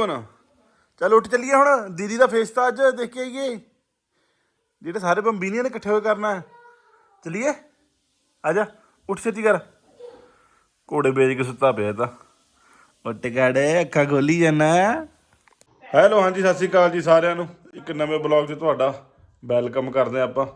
ਹੁਣ। ਚੱਲ ਉੱਠ ਚੱਲੀਏ ਹੁਣ। ਦੀਦੀ ਦਾ ਫੇਸ ਤਾਂ ਅੱਜ ਦੇਖ ਕੇ ਆਈਏ। ਜਿਹੜੇ ਸਾਰੇ ਬੰਬੀਨੀਆਂ ਨੇ ਇਕੱਠੇ ਹੋਏ ਕਰਨਾ ਹੈ। ਚੱਲੀਏ। ਆ ਜਾ, ਉੱਠ ਛੇਤੀ ਕਰ। ਕੋੜੇ ਵੇਚ ਕੇ ਸੁੱਤਾ ਪਿਆ ਤਾਂ। ਉੱਟ ਗਾੜੇ ਅੱਖਾਂ ਖੋਲੀ ਜਾਣਾ ਹੈਲੋ, ਹਾਂਜੀ, ਸਤਿ ਸ਼੍ਰੀ ਅਕਾਲ ਜੀ ਸਾਰਿਆਂ ਨੂੰ। ਇੱਕ ਨਵੇਂ ਬਲੌਗ 'ਚ ਤੁਹਾਡਾ ਵੈਲਕਮ ਕਰਦੇ ਹਾਂ ਆਪਾਂ।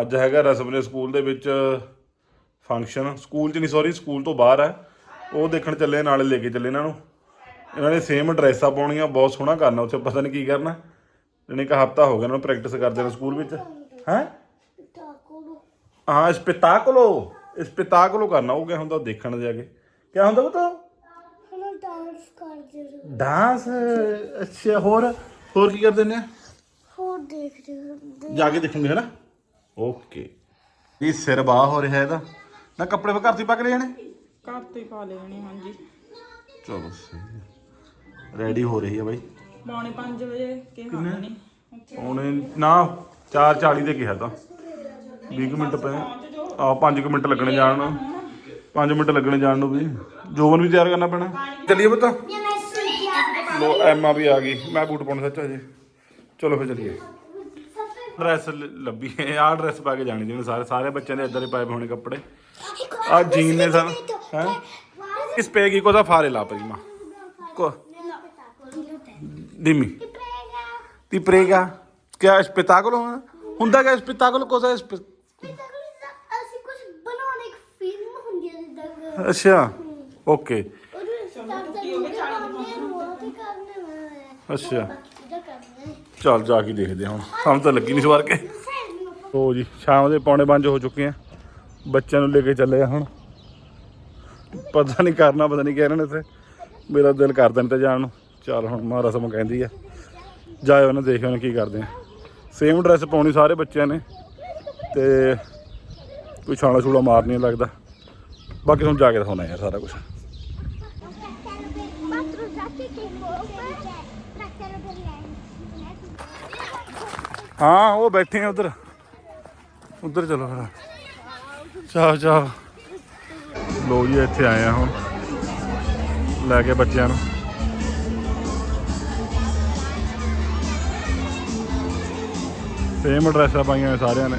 ਅੱਜ ਹੈਗਾ ਰਸਮਨੇ ਸਕੂਲ ਦੇ ਵਿੱਚ ਫੰਕਸ਼ਨ ਸਕੂਲ 'ਚ ਨਹੀਂ ਸੌਰੀ ਸਕੂਲ ਤੋਂ ਬਾਹਰ ਹੈ। ਉਹ ਦੇਖਣ ਚੱਲੇ, ਨਾਲੇ ਲੈ ਕੇ ਚੱਲੇ ਇਹਨਾਂ ਨੂੰ। ਇਹਨਾਂ ਨੇ ਸੇਮ ਡਰੈਸਾਂ ਪਾਉਣੀਆਂ ਬਹੁਤ ਸੋਹਣਾ ਕਰਨਾ ਉੱਥੇ ਪਤਾ ਨਹੀਂ ਕੀ ਕਰਨਾ। ਜਿਹਨੇ ਇੱਕ ਹਫਤਾ ਹੋ ਗਿਆ ਇਹਨਾਂ ਨੂੰ ਪ੍ਰੈਕਟਿਸ ਕਰਦੇ ਨੇ ਸਕੂਲ ਵਿੱਚ। ਹੈ? ਹਾਂ ਸਪੈਟਾਕਲੋ ਸਪੈਟਾਕਲੋ ਕਰਨਾ ਉਹ ਕਿਆ ਹੁੰਦਾ ਦੇਖਣ ਜਾ ਕੇ। ਕਿਆ ਹੁੰਦਾ ਉਹ ਤਾਂ ਹਣਾ ਡਾਂਸ ਕਰਦੇ ਰਹੋ ਡਾਂਸ ਅੱਛਾ ਹੋਰ? ਹੋਰ ਕੀ ਕਰਦੇ ਨੇ ਹੋਰ ਦੇਖਦੇ ਹੁੰਦੇ ਜਾ ਕੇ ਦੇਖੂਗੇ ਹੈਨਾ? ਓਕੇ। ਇਹ ਸਿਰ ਬਾਹ ਹੋ ਰਿਹਾ ਇਹਦਾ? ਨਾ ਕੱਪੜੇ ਵਾ ਘਰ ਤੋਂ ਹੀ ਪਾ ਕੇ ਲੈ ਜਾਣੇ? ਘਰ ਤੋਂ ਹੀ ਪਾ ਲੈਣੀ ਹਾਂਜੀ। ਚਲੋ ਸਹੀ ਰੈਡੀ ਹੋ ਰਹੀ ਹੈ ਬਾਈ। ਪੌਣੇ 5 ਵਜੇ ਕਿਹਾ ਨਹੀਂ ਉਹਨੇ। ਨਾ 4:40 ਦੇ ਕਿਹਾ ਤਾਂ। 20 ਕੁ ਮਿੰਟ ਪਏ। ਆ 5 ਮਿੰਟ ਲੱਗਣੇ ਜਾਣ ਨੂੰ। 5 ਮਿੰਟ ਲੱਗਣੇ ਜਾਣ ਨੂੰ ਵੀ। ਜੋਬਨ ਵੀ ਤਿਆਰ ਕਰਨਾ ਪੈਣਾ। ਚੱਲੀਏ ਪਤਾ। ਮੈਂ ਲੋ ਐਮਾ ਵੀ ਆ ਗਈ। ਮੈਂ ਬੂਟ ਪਾਉਣਾ ਸੱਚ ਅਜੇ ਚਲੋ ਫਿਰ ਚੱਲੀਏ। ਡਰੈਸ ਲੱਭੀ। ਹੈ ਆਹ ਡਰੈਸ ਪਾ ਕੇ ਜਾਣੀ ਜਿਵੇਂ ਸਾਰੇ ਸਾਰੇ ਬੱਚਿਆਂ ਦੇ ਇਦਾਂ ਦੇ ਪਾਏ ਹੋਣੇ ਕੱਪੜੇ। ਆ ਜੀਨ ਨੇ ਸਨ ਹੈ? ਇਸ ਪੈਗੀ ਕੋਦਾ ਫਾਰੇ ਲਾ prima co dimmi ti prega che è spettacolo ਹੁੰਦਾ ਕਿ è spe- ਅਸੀਂ ਕੁਝ ਬਣਾਉਣੇ ਇੱਕ ਫਿਲਮ ਹੁੰਦੀ ਹੈ ਜਿੱਦਾਂ ਅੱਛਾ ਓਕੇ ਅੱਛਾ ਚੱਲ ਜਾ ਕੇ ਦੇਖਦੇ ਹਾਂ ਹੁਣ ਸਾਨੂੰ ਤਾਂ ਲੱਗੀ ਨਹੀਂ ਸਵਾਰ ਕੇ ਹੋ ਜੀ ਸ਼ਾਮ ਦੇ ਪੌਣੇ 5 ਹੋ ਚੁੱਕੇ ਆ ਬੱਚਿਆਂ ਨੂੰ ਲੈ ਕੇ ਚੱਲੇ ਆ ਹੁਣ ਪਤਾ ਨਹੀਂ ਕਰਨਾ ਪਤਾ ਨਹੀਂ ਕਹਿ ਰਹੇ ਨੇ ਇੱਥੇ ਮੇਰਾ ਦਿਲ ਕਰਦਾ ਨਹੀਂ ਤੇ ਜਾਣ ਨੂੰ ਚੱਲ ਹੁਣ ਮਾਂ ਰਸਮ ਕਹਿੰਦੀ ਆ। ਜਾਇਓ ਉਹਨਾਂ ਦੇਖਿਓ ਉਹਨਾਂ ਕੀ ਕਰਦੇ ਆ। ਸੇਮ ਡਰੈਸ ਪਾਉਣੀ ਸਾਰੇ ਬੱਚਿਆਂ ਨੇ। ਤੇ ਕੋਈ ਛਾਲਾ ਛੂਲਾ ਮਾਰ ਨਹੀਂ ਲੱਗਦਾ। ਬਾਕੀ ਤੁਹਾਨੂੰ ਜਾ ਕੇ ਦਿਖਾਉਣਾ ਯਾਰ ਸਾਰਾ ਕੁਝ ਹਾਂ, ਉਹ ਬੈਠੇ ਆ ਉਧਰ। ਉਧਰ ਚਲੋ ਫਿਰ। ਚਾਹ ਚਾਹ ਲੋ ਜੀ, ਇੱਥੇ ਆਏ ਆ ਹੁਣ। ਲੈ ਕੇ ਬੱਚਿਆਂ ਨੂੰ। ਸੇਮ ਡਰੈਸਾਂ ਪਾਈਆਂ ਹੋਈਆਂ ਸਾਰਿਆਂ ਨੇ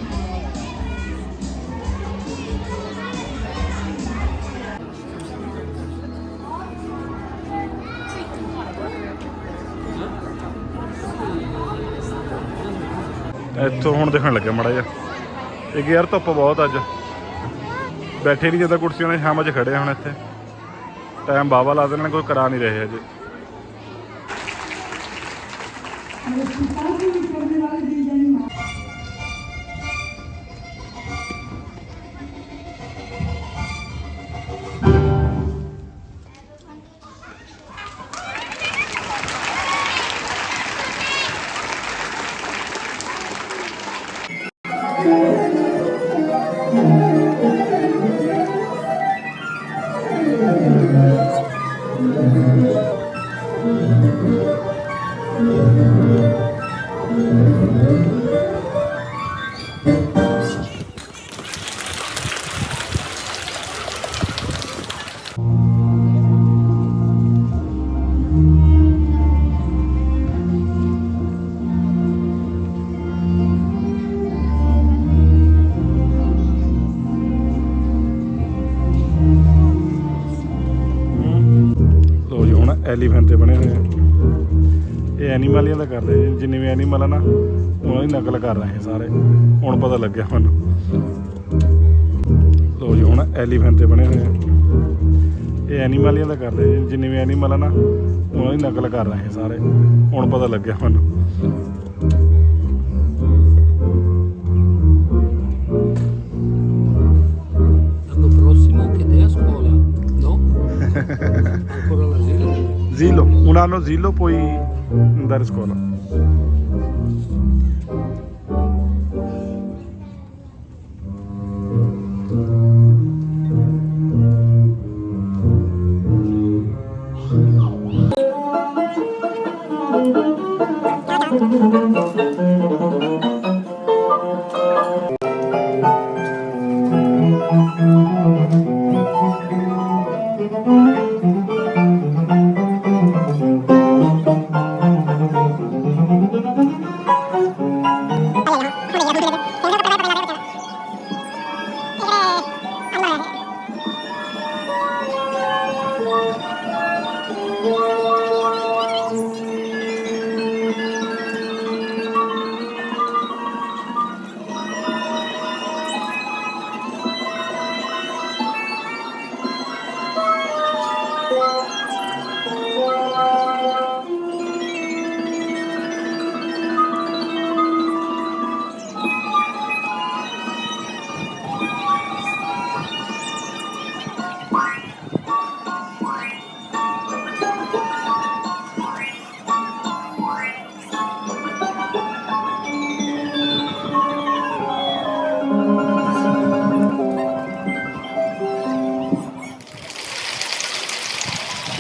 ਇੱਥੋਂ ਹੁਣ ਦੇਖਣ ਲੱਗਿਆ ਮੜਾ ਜਿਹਾ। ਇੱਕ ਯਾਰ ਧੁੱਪ ਬਹੁਤ ਅੱਜ। ਬੈਠੇ ਨਹੀਂ ਜਿੱਦਾਂ ਕੁਰਸੀਆਂ ਨੇ ਸ਼ਾਮਾਂ 'ਚ ਖੜੇ ਹੁਣ ਇੱਥੇ। ਟਾਈਮ ਬਾਵਾ ਲਾ ਦੇਣਾ, ਕੋਈ ਕਰਾ ਨਹੀਂ ਰਹੇ ਅਜੇ। ਐਲੀਫੈਂਟ ਤੇ ਬਣੇ ਹੋਏ ਆ। ਇਹ ਐਨੀਮਲੀਆਂ ਦਾ ਕਰਦੇ ਜੀ ਜਿੰਨੇ ਵੀ ਐਨੀਮਲ ਆ ਨਾ ਉਹਨਾਂ ਦੀ ਨਕਲ ਕਰ ਰਹੇ ਸਾਰੇ। ਹੁਣ ਪਤਾ ਲੱਗਿਆ ਮੈਨੂੰ। ਲੋ ਜੀ ਹੁਣ ਐਲੀਫੈਂਟ ਤੇ ਬਣੇ ਹੋਏ ਆ। ਇਹ ਐਨੀਮਲੀਆਂ ਦਾ ਕਰਦੇ ਜੀ ਜਿੰਨੇ ਵੀ ਐਨੀਮਲ ਆ ਨਾ ਉਹਨਾਂ ਦੀ ਨਕਲ ਕਰ ਰਹੇ ਸਾਰੇ। ਹੁਣ ਪਤਾ ਲੱਗਿਆ ਮੈਨੂੰ? Zillo, un anno Zillo puoi andare a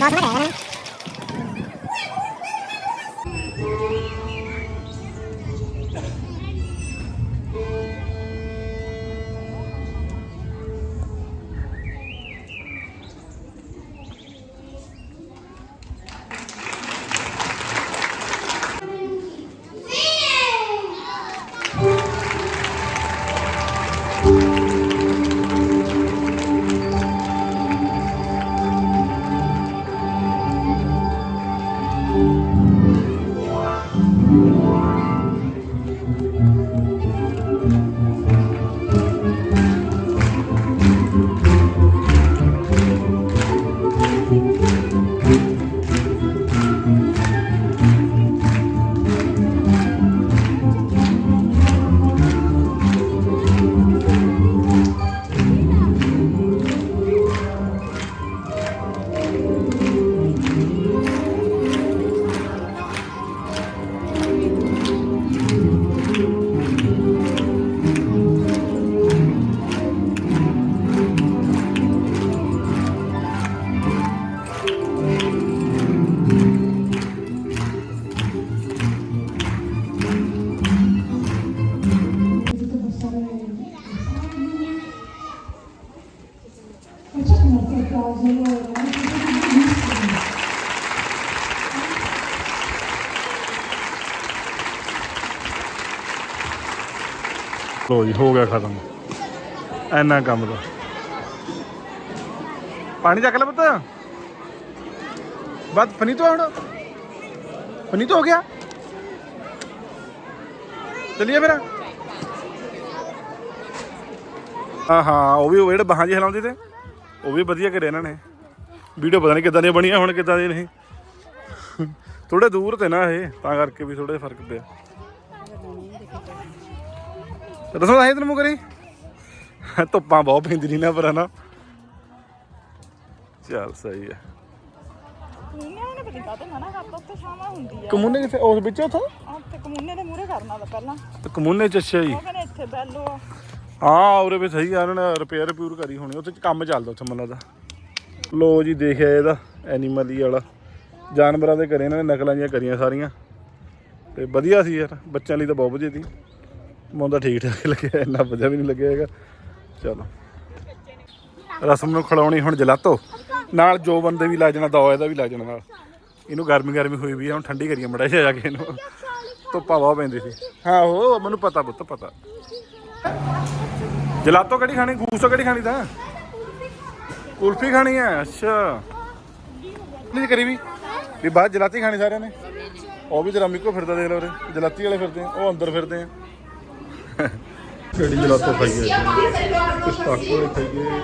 รอชมกระแดกนะ ਲੋ ਜੀ, ਹੋ ਗਿਆ ਖਤਮ। ਐਨਾ ਕੰਮ ਦਾ ਪਾਣੀ ਚੱਕ ਲੈ ਪੁੱਤ। ਬਾਤ ਫਨੀ ਤੋਂ ਹੁਣ। ਫਨੀ ਤੋਂ ਹੋ ਗਿਆ। ਚਲਿਏ ਫਿਰ। ਹਾਂ ਹਾਂ, ਉਹ ਵੀ, ਉਹ ਜਿਹੜੇ ਬਾਹਾਂ ਜੀ ਹਿਲਾਉਂਦੇ ਤੇ, ਉਹ ਵੀ ਵਧੀਆ ਕਰਿਆ ਇਹਨਾਂ ਨੇ। ਵੀਡੀਓ ਪਤਾ ਨਹੀਂ ਕਿੱਦਾਂ ਦੀਆਂ ਬਣੀਆਂ, ਹੁਣ ਕਿੱਦਾਂ ਦੀਆਂ ਨਹੀਂ। ਥੋੜੇ ਦੂਰ ਤੇ ਨਾ ਇਹ, ਤਾਂ ਕਰਕੇ ਵੀ ਥੋੜੇ ਫ਼ਰਕ ਪਿਆ। ਦੱਸੋ ਤਾਂ ਤੈਨੂੰ ਕਰੀ? ਧੁੱਪਾਂ ਬਹੁਤ ਪੈਂਦੀ ਨਹੀਂ ਨਾ ਪਰ ਨਾ ਚੱਲ ਸਹੀ ਹੈ ਕਮੂਨੇ ਨੇ ਪਤਾ ਤੇ ਮਨਾ ਕਰਤਾ ਉੱਥੇ ਛਾਵਾਂ ਹੁੰਦੀ ਆ। ਕਮੂਨੇ ਕਿਥੇ ਉਸ ਵਿੱਚ ਉੱਥੇ? ਆਹ ਉੱਥੇ ਕਮੂਨੇ ਦੇ ਮੂਹਰੇ ਕਰਨਾ ਤਾਂ ਪਹਿਲਾਂ। ਕਮੂਨੇ ਚ ਅੱਛਾ ਜੀ। ਉਹ ਕਹਿੰਦੇ ਇੱਥੇ ਬੈਲੋ ਆ। ਹਾਂ ਉਰੇ ਵੀ ਸਹੀ ਆ ਉਹਨਾਂ ਨੇ ਰਿਪੇਅਰ ਰਿਪਿਊਰ ਕਰੀ ਹੋਣੀ ਉੱਥੇ ਕੰਮ ਚੱਲਦਾ ਉੱਥੇ ਮੈਨੂੰ ਲੋ ਜੀ ਦੇਖਿਆ ਇਹਦਾ ਐਨੀਮਲ ਹੀ ਵਾਲਾ। ਜਾਨਵਰਾਂ ਦੇ ਕਰੇ ਇਹਨਾਂ ਨੇ ਨਕਲਾਂ ਜੀਆਂ ਕਰੀਆਂ ਸਾਰੀਆਂ। ਤੇ ਵਧੀਆ ਸੀ ਯਾਰ ਬੱਚਿਆਂ ਲਈ ਤਾਂ ਬਹੁਤ ਵਧੀਆ ਸੀ। ਮੈਨੂੰ ਤਾਂ ਠੀਕ ਠਾਕ ਲੱਗਿਆ, ਇੰਨਾ ਵਧੀਆ ਵੀ ਨਹੀਂ ਲੱਗਿਆ ਹੈਗਾ। ਚਲੋ। ਰਸਮ ਨੂੰ ਖਿਲਾਉਣੀ ਹੁਣ ਜਲਾਤੋ। ਨਾਲ ਜੋ ਬੰਦੇ ਵੀ ਲੱਗ ਜਾਣਾ, ਦੋ ਇਹਦਾ ਵੀ ਲੱਗ ਜਾਣਾ ਨਾਲ। ਇਹਨੂੰ ਗਰਮੀ ਗਰਮੀ ਹੋਈ ਵੀ ਆ, ਹੁਣ ਠੰਡੀ ਕਰੀਏ ਮੜਾ ਜਾ ਕੇ ਇਹਨੂੰ। ਧੁੱਪਾਂ ਬਹੁਤ ਪੈਂਦੀ ਸੀ। ਹਾਂ, ਉਹ ਮੈਨੂੰ ਪਤਾ ਪੁੱਤ, ਪਤਾ। ਜਲਾਤੋ ਕਿਹੜੀ ਖਾਣੀ? ਗੂਸੋ ਕਿਹੜੀ ਖਾਣੀ ਤਾਂ? ਕੁਲਫੀ ਖਾਣੀ ਹੈ ਅੱਛਾ। ਨਹੀਂ ਕਰੀ ਵੀ? ਵੀ ਬਾਅਦ ਜਲਾਤੀ ਖਾਣੀ ਸਾਰਿਆਂ ਨੇ? ਉਹ ਵੀ ਤੇਰਾ ਮਿੱਕੋ ਫਿਰਦਾ ਦੇਖ ਲਓ ਉਰੇ। ਜਲਾਤੀ ਵਾਲੇ ਫਿਰਦੇ ਆ, ਉਹ ਅੰਦਰ ਫਿਰਦੇ ਆ। ਕਿਹੜੀ ਜਲਾਤੋ ਖਾਈਏ? ਕੁਛ ਟਾਕੋ ਖਾਈਏ?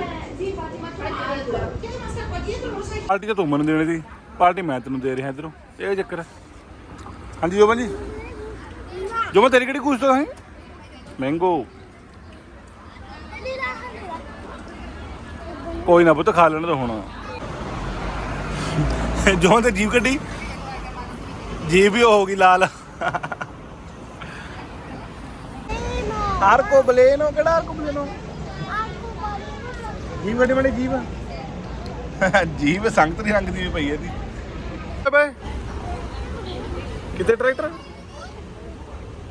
ਪਾਰਟੀ ਤਾਂ ਤੂੰ ਮੈਨੂੰ ਦੇਣੀ ਸੀ। ਪਾਰਟੀ ਮੈਂ ਤੈਨੂੰ ਦੇ ਰਿਹਾ ਇਧਰੋਂ। ਇਹ ਚੱਕਰ ਹੈ ਹਾਂਜੀ ਜੋਬਨ ਜੀ। ਜੋਬਨ ਤੇਰੀ ਕਿਹੜੀ ਕੁਛ ਤਾਂ ਹੈ ਮੈਂਗੋ। ਕੋਈ ਨਾ ਪੁੱਤ ਖਾ ਲੈਣ ਤਾਂ ਹੁਣ। ਜੋਂ ਤੇ ਜੀਵ ਕੱਢੀ। ਜੀਵ ਵੀ ਹੋ ਗਈ ਲਾਲ। ਹਰ ਕੋ ਬਲੇਨੋ ਕਿਹੜਾ ਹਰ ਕੋ ਬਲੇਨੋ ਜੀਵ ਵੱਡੇ ਵੱਡੇ ਜੀਵ ਜੀਵ ਸੰਗਤਰੀ ਰੰਗ ਦੀ ਵੀ ਪਈ ਹੈ ਦੀ ਬੇ ਕਿਤੇ ਟਰੈਕਟਰ?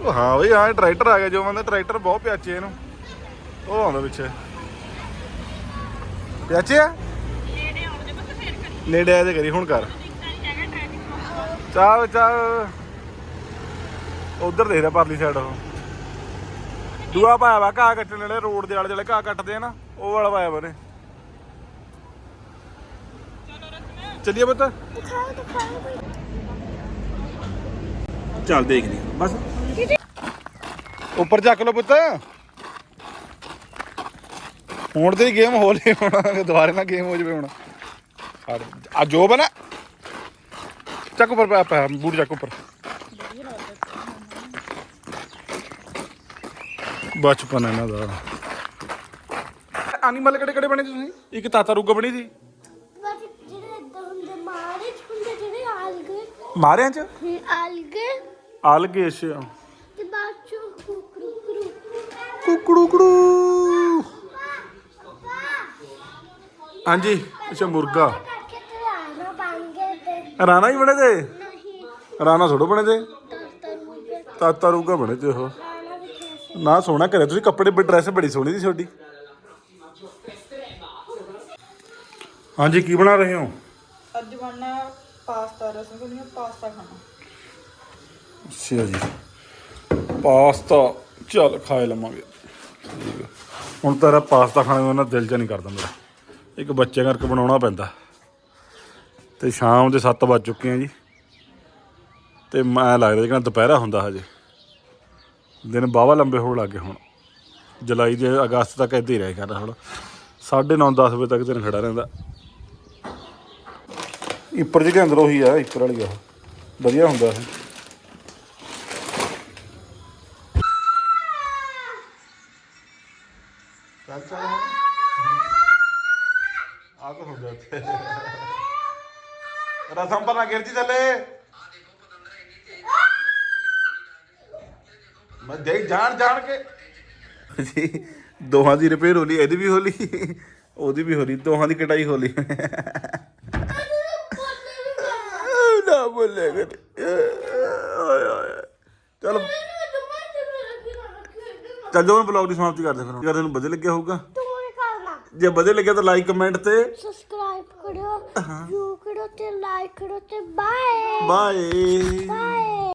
ਉਹ ਹਾਂ ਬਈ ਹਾਂ ਟਰੈਕਟਰ ਆ ਗਿਆ ਜੋ ਬੰਦਾ ਟਰੈਕਟਰ ਬਹੁਤ ਪਿਆਚੇ ਇਹਨੂੰ। ਉਹ ਆਉਂਦਾ ਪਿੱਛੇ। ਪਿਆਚੇ ਆ? ਨੇੜੇ ਆ ਤੇ ਕਰੀ ਹੁਣ ਕਰ। ਚਾਹ ਚਾਹ। ਉਧਰ ਦੇਖ ਰਿਹਾ ਪਰਲੀ ਸਾਈਡ ਉਹ। ਦੂਆ ਪਾਇਆ ਵਾ, ਘਾਹ ਕੱਟਣ ਵਾਲੇ ਰੋਡ ਦੇ ਆਲੇ ਜਿਹੜੇ ਘਾਹ ਕੱਟਦੇ ਆ ਨਾ, ਉਹ ਵਾਲਾ ਪਾਇਆ ਵਾ ਨੇ ਚੱਲੀਏ ਪੁੱਤ? ਚੱਲ ਦੇਖਦੀ ਬਸ। ਉੱਪਰ ਚੱਕ ਲੋ ਪੁੱਤ। ਹੁਣ ਤੇ ਗੇਮ ਹੋ ਲਈ ਹੁਣ ਦੁਬਾਰੇ ਨਾ ਗੇਮ ਹੋ ਜਵੇ ਹੁਣ। ਆ ਜੋ ਬਣਾ। ਚੱਕ ਉੱਪਰ ਪਾ, ਬੂਟ ਚੱਕ ਉੱਪਰ। ਬਚਪਨ ਇਹਨਾਂ ਦਾ। ਐਨੀਮਲ ਕਿਹੜੇ ਕਿਹੜੇ ਬਣੇ ਤੁਸੀਂ? ਇੱਕ ਤਾਤਾ ਰੁੱਗਾ ਬਣੀ ਸੀ। ਬਸ ਜਿਹੜੇ ਇਦਾਂ ਹੁੰਦੇ ਮਾਰੇ ਚ ਹੁੰਦੇ ਜਿਹੜੇ ਆਲਗੇ। ਮਾਰਿਆਂ ਚ? ਹੂੰ, ਆਲਗੇ। ਆਲਗੇ ਅੱਛਾ ਤੇ ਬਾਅਦ ਚੋਂ ਕੁਕਰੂ ਕੁਕਰੂ ਕੁਕੜੂ। ਕੁੜੂ ਹਾਂਜੀ ਅੱਛਾ ਮੁਰਗਾ। ਕਰਕੇ ਤੇ ਆਣਾ ਬਣ ਗਏ ਤੇ। ਰਾਣਾ ਹੀ ਬਣੇ ਤੇ? ਨਹੀਂ। ਰਾਣਾ ਥੋੜੋ ਬਣੇ ਤੇ? ਤਾਤਾ ਰੁੱਗਾ ਬਣੇ ਤੇ ਉਹ। ਨਾ ਸੋਹਣਾ ਕਰਿਆ ਤੁਸੀਂ ਕੱਪੜੇ ਡਰੈਸ ਬੜੀ ਸੋਹਣੀ ਸੀ ਤੁਹਾਡੀ। ਹਾਂਜੀ ਕੀ ਬਣਾ ਰਹੇ ਹੋ? ਅੱਜ ਬਣਨਾ ਪਾਸਤਾ ਰਸਗੁੱਲੀਆਂ ਪਾਸਤਾ ਖਾਣਾ। ਅੱਛਾ ਜੀ। ਪਾਸਤਾ ਚੱਲ ਖਾ ਲਵਾਂਗੇ। ਹੁਣ ਤੇਰਾ ਪਾਸਤਾ ਖਾਣੇ ਨਾ ਦਿਲ ਚ ਨਹੀਂ ਕਰਦਾ ਮੇਰਾ। ਇੱਕ ਬੱਚੇ ਕਰਕੇ ਬਣਾਉਣਾ ਪੈਂਦਾ। ਤੇ ਸ਼ਾਮ ਦੇ 7 ਵੱਜ ਚੁੱਕੇ ਆ ਜੀ। ਤੇ ਮੈਂ ਲੱਗਦਾ ਜਿਵੇਂ ਦੁਪਹਿਰਾ ਹੁੰਦਾ ਹਜੇ। ਦਿਨ ਬਾਵਾ ਲੰਬੇ ਹੋਣ ਲੱਗੇ ਹੁਣ। ਜੁਲਾਈ ਦੇ ਅਗਸਤ ਤੱਕ ਇੱਦਾਂ ਹੀ ਰਹਿ ਕਰਦਾ ਹੁਣ। 9:30 10 ਵਜੇ ਤੱਕ ਦਿਨ ਖੜਾ ਰਹਿੰਦਾ। ਇੱਪਰ ਜਿਹੜੇ ਅੰਦਰ ਉਹੀ ਆ, ਇੱਪਰ ਵਾਲੀ ਆ। ਵਧੀਆ ਹੁੰਦਾ ਇਹ। ਚੱਲ ਚੱਲ। ਆ ਤਾਂ ਹੋ ਗਿਆ ਰਸਮ ਪਰ ਨਾ ਗਿਰਦੀ ਥੱਲੇ। ਮੈਂ ਦੇਖ ਜਾਣ ਜਾਣ ਕੇ। ਜੀ ਦੋਹਾਂ ਦੀ ਰਿਪੇਅਰ ਹੋ ਲਈ ਇਹਦੀ ਵੀ ਹੋ ਲਈ ਉਹਦੀ ਵੀ ਹੋ ਲਈ ਦੋਹਾਂ ਦੀ ਕਟਾਈ ਹੋ ਲਈ ਨਾ ਬੋਲੇ ਕਰ ਚਲ। ਚੱਲ ਜੋ ਬਲੌਗ ਦੀ ਸਮਾਪਤੀ ਕਰਦੇ ਫਿਰ। ਤੁਹਾਨੂੰ ਵਧੀਆ ਲੱਗਿਆ ਹੋਊਗਾ। ਜੇ ਵਧੀਆ ਲੱਗਿਆ ਤਾਂ ਲਾਈਕ ਕਮੈਂਟ ਤੇ ਸਬਸਕ੍ਰਾਈਬ ਕਰੋ ਯੂ ਕਰੋ ਤੇ ਲਾਈਕ ਕਰੋ ਤੇ ਬਾਏ ਬਾਏ ਬਾਏ